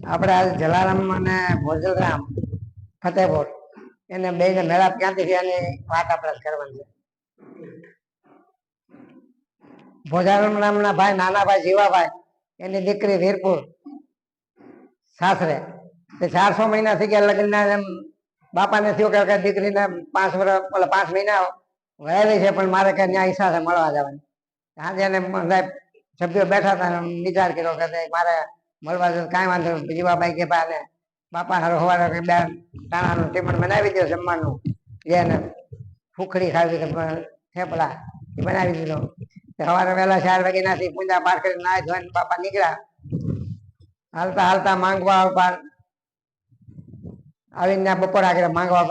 આપણે આજે જલારામ અને ભોજલરામ ફતેપુર, એને બે ને મેળાપ ક્યાંથી થયાની વાત આપણે કરવાની છે. ભોજારામ નામના ભાઈ નાના ભાઈ જીવાભાઈ, એની દીકરી વીરપુર, સાસરે. તે ચારસો મહિના થઈ ગયા લગ્ન એમ બાપાને થયું કે દીકરીને પાંચ વર્ષ ઓલા પાંચ મહિના વહેલી છે, પણ મારે કે ન્યાય ઈચ્છા મળવા જવાની. આજે એને સાહેબ સભ્યો બેઠા હતા વિચાર કર્યો કે મારે મળવા જવું કાંઈ વાંધો જીવાભાઈ કે ભાઈ બાપા હારો હવારે કે બે ટાણાનું ટીમણ બનાવી દો જમવાનું. જેને ફૂખડી ખાવી થેપલા એ બનાવી દીધો. સવારે વહેલા ચાર વાગે નાથી પૂજા પાઠ કરીને નાય ધોઈને બાપા નીકળ્યા. હાલતા હાલતા માંગવા આવતા આવીને બપોર આગળ માંગવા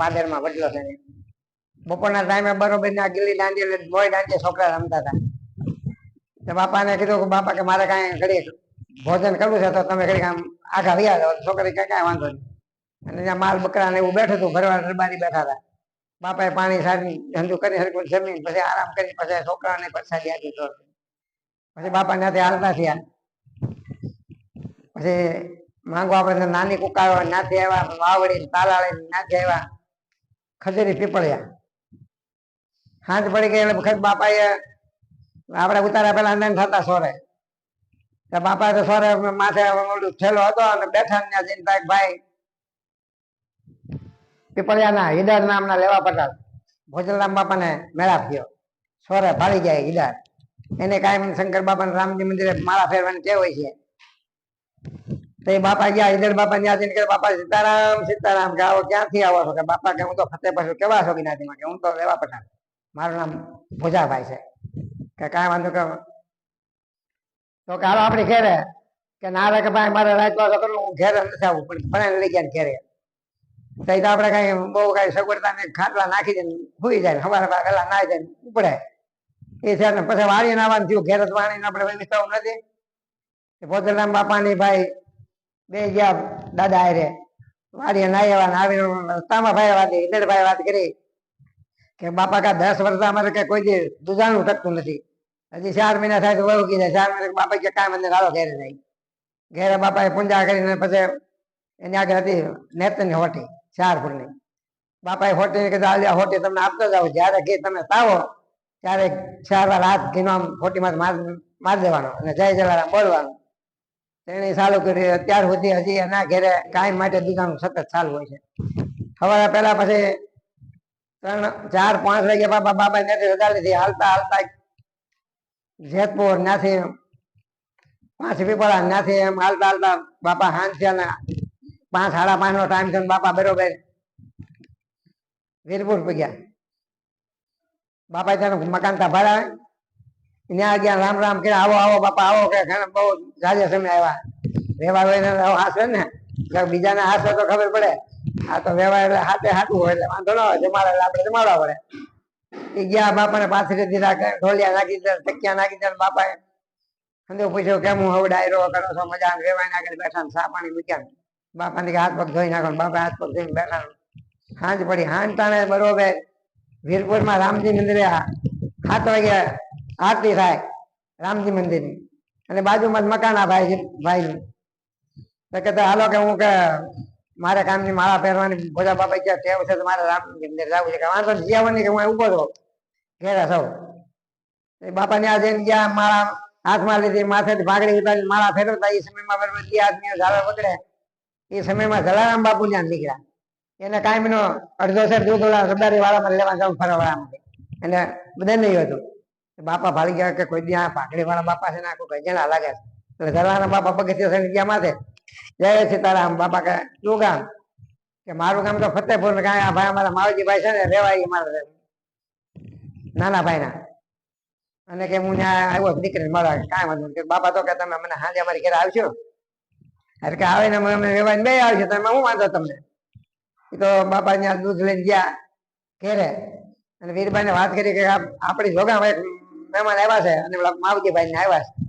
પાદરમાં વડલો છે. બપોરના ટાઈમે બરોબર ના ગીલી દાંડી એટલે મોય દાંડી છોકરા રમતા હતા. તો બાપાને કીધું કે, બાપા, કે મારે કાંઈ ઘડી ભોજન કરવું છે તો તમે કઈ આમ આખા રહ્યા જાઓ, છોકરી કઈ, કાંઈ વાંધો નહીં. અને ત્યાં માલ બકરા ને એવું બેઠું હતું ભરવા દરબારી બેઠા હતા. બાપાએ પાણી સારી ધંધું કરી સરખું જમીન, પછી આરામ કરી, પછી છોકરાને પછી આપી તો. પછી બાપા ને હાલતા થયા. પછી માંગો આપણે નાની કુકાળો, નાથી આવ્યા, વાવડી, તાલાળી નાથી આવ્યા, ખજરી પીપળિયા. હાથ પડી ગઈ એટલે બાપાએ આપણે ઉતાર્યા પેલા અંદન થતા સોરે. તો બાપા તો સોરે માથે થેલો હતો અને બેઠા ને ત્યાં જઈને થાય ભાઈ, પીપળિયાના હિદાર નામના લેવા પટાલ ભોજનરામ બાપાને મેળાપ થયો. સોરે ભાળી જાય હિદાર એને કાયમ શંકર બાપાને રામજી મંદિરે માળા ફેરવાની ટેવ હોય છે. તો એ બાપા ગયા હિદર બાપા ત્યાં જઈને કે બાપા, સીતારામ સીતારામ, કે આવો ક્યાંથી આવો છો? કે બાપા કે હું તો ફતેહ કેવા છો જ્ઞાતિમાં કે હું તો લેવા પટાલ મારું નામ ભોજાભાઈ છે. કે કાંઈ વાંધો કે તો કે હાલો આપણે ઘેરે. કે ના કે ભાઈ મારે રાતવા તો કરવું, હું ઘેરે નથી આવું, પણ ભણે લઈ ગયા ઘેરે. તો તો આપણે કઈ બહુ કઈ સગવડતા ને ખાટલા નાખી દે સુઈ જાય સવારે વહેલા નાઈ જાય ઉપડે. એ છે ને પછી વાળી નાવાનું થયું. ઘેર જ વાણી આપણે વ્યવસ્થાઓ નથી ભોજનરામ બાપાની ભાઈ બે ગયા દાદા હારે. વાડીએ નાઈ આવ્યા ને આવીને રસ્તામાં ભાઈ વાત ભાઈ વાત કરી. કે બાપા કા દસ વર્ષ અમારે કે કોઈ દુજાણું ટકતું નથી. હજી ચાર મહિના થાય તો વહુ કીધે, ચાર મહિના બાપા કે કાંઈ મને ગાળો ઘેરે નહીં ઘેરે બાપાએ પૂજા કરીને પછી એની આગળ હતી નેતની હોટી ચાર ફૂટની બાપાએ હોટી કીધું આલ્યા હોટી તમને આપતો જાઓ જ્યારે ઘી તમે તાવો ત્યારે ચાર વાર હાથ ઘીનો હોટીમાં માર દેવાનો અને જય જલારામ બોલવાનું. તેણે ચાલુ કર્યું. અત્યાર સુધી હજી એના ઘેરે કાંઈ માટે દુકાન સતત ચાલુ હોય છે. સવારે પહેલા પછી ત્રણ, ચાર, પાંચ વાગે બાપા બાપા નેત્રી રજા હાલતા હાલતા જેતપુર નાથી પાંચ પીપળા ત્યાંથી એમ, હાલતા હાલતા બાપા હાંસ્યા પાંચ, સાડા પાંચ નો ટાઈમ છે બાપા બરોબર વીરપુર ગયા બાપા ત્યાં મકાન તા ભાડા ત્યાં ગયા રામ રામ કે આવો આવો બાપા, આવો કે બહુ જાજે સમય આવ્યા. વેવા હોય ને હાસે ને. કે બીજાને હાસે તો ખબર પડે. આ તો વેવા એટલે હાથે હાથું હોય એટલે વાંધો ના હોય જમાડે એટલે જમાડવા પડે. એ ગયા બાપાને પાથરી દીધા ઢોલિયા નાખી દીધા તકિયા નાખી દીધા બાપાએ કેમ બેઠા કે, હાથ પગ ધોઈ નાખો. બાપા હાથ પગ ધોઈને બેઠા સાંજ પડી. સાંજ ટાણે બરોબર વીરપુરમાં રામજી મંદિરે સાત વાગે આરતી થાય, રામજી મંદિરની. અને બાજુમાં મકાન ભાઈ ભાઈ તો કે હાલો કે હું કે મારે કામની માળા પહેરવાની ભોજા બાપા ક્યાં ટેવ છે તો મારે રામ જવું છે. વાંધો નથી જીવવાની કે હું ઊભો રહો ઘેરા સૌ. એ બાપા ને જઈને ગયા, માળા હાથમાં લીધી, માથેથી ભાગડી ઉતારી માળા ફેરવતા. એ સમયમાં જે આદમીઓ ઝાડો પકડે. એ સમયમાં જલારામ બાપુ જ્યાં નીકળ્યા. એને કાયમ નો અડધો સેર દૂધ સરદારી વાળામાં લેવા જવું ફરવા એને બધા નહીં હતું. બાપા ભાળી ગયા કે કોઈ દી આ ભાગડી વાળા બાપા છે ને આખું ગજણા લાગે એટલે જલારામ બાપા પગથિયા ગયા માથે. જય સીતારામ, બાપા કે શું ગામ? કે મારું ગામ તો ફતેપુર ને કાંઈ ભાઈ અમારા માવજી ભાઈ છે ને, રેવાય મારા નાના ભાઈના. અને કે હું ત્યાં આવ્યો દીકરી મળવા, કાંઈ વાંધો કે બાપા તો કે તમે મને સાંજે અમારી ઘરે આવશો? એટલે કે આવે ને, અમે વેવાય બે આવશે તમે શું વાંધો તમને? એ તો બાપા ત્યાં દૂધ લઈને ગયા ઘેરે. અને વીરભાઈ ને વાત કરી કે આપણી જોગામાં એક મહેમાન આવ્યા છે, અને પેલા માવજીભાઈ ને આવ્યા છે.